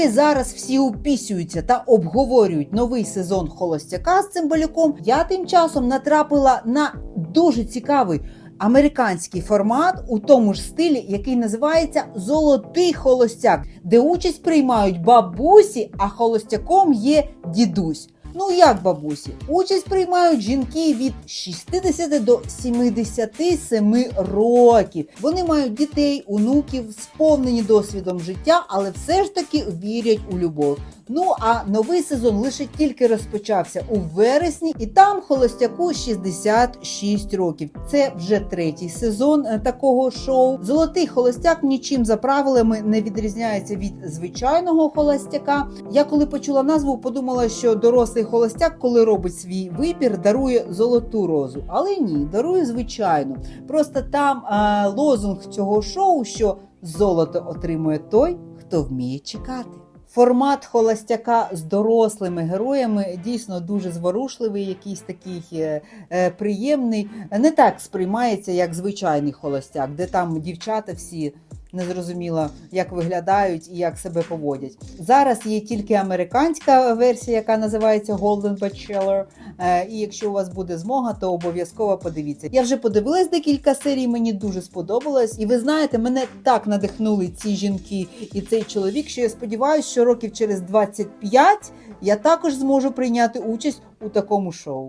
Поки зараз всі упісюються та обговорюють новий сезон холостяка з цимбалюком, я тим часом натрапила на дуже цікавий. Американський формат у тому ж стилі, який називається Золотий холостяк, де участь приймають бабусі, а холостяком є дідусь. Ну як бабусі? Участь приймають жінки від 60 до 77 років. Вони мають дітей, онуків, сповнені досвідом життя, але все ж таки вірять у любов. Ну а новий сезон лише тільки розпочався у вересні, і там холостяку 66 років. Це вже третій сезон е, такого шоу. Золотий холостяк нічим за правилами не відрізняється від звичайного холостяка. Я коли почула назву, подумала, що дорослий холостяк, коли робить свій вибір, дарує золоту розу. Але ні, дарує звичайну. Просто там е, лозунг цього шоу, що золото отримує той, хто вміє чекати. Формат холостяка з дорослими героями дійсно дуже зворушливий, якийсь такий е, е, приємний. Не так сприймається, як звичайний холостяк, де там дівчата всі незрозуміло, як виглядають і як себе поводять. Зараз є тільки американська версія, яка називається Golden Bachelor. Е, і якщо у вас буде змога, то обов'язково подивіться. Я вже подивилась декілька серій, мені дуже сподобалось. І ви знаєте, мене так надихнули ці жінки і цей чоловік, що я сподіваюся, що років через 25 я також зможу прийняти участь у такому шоу.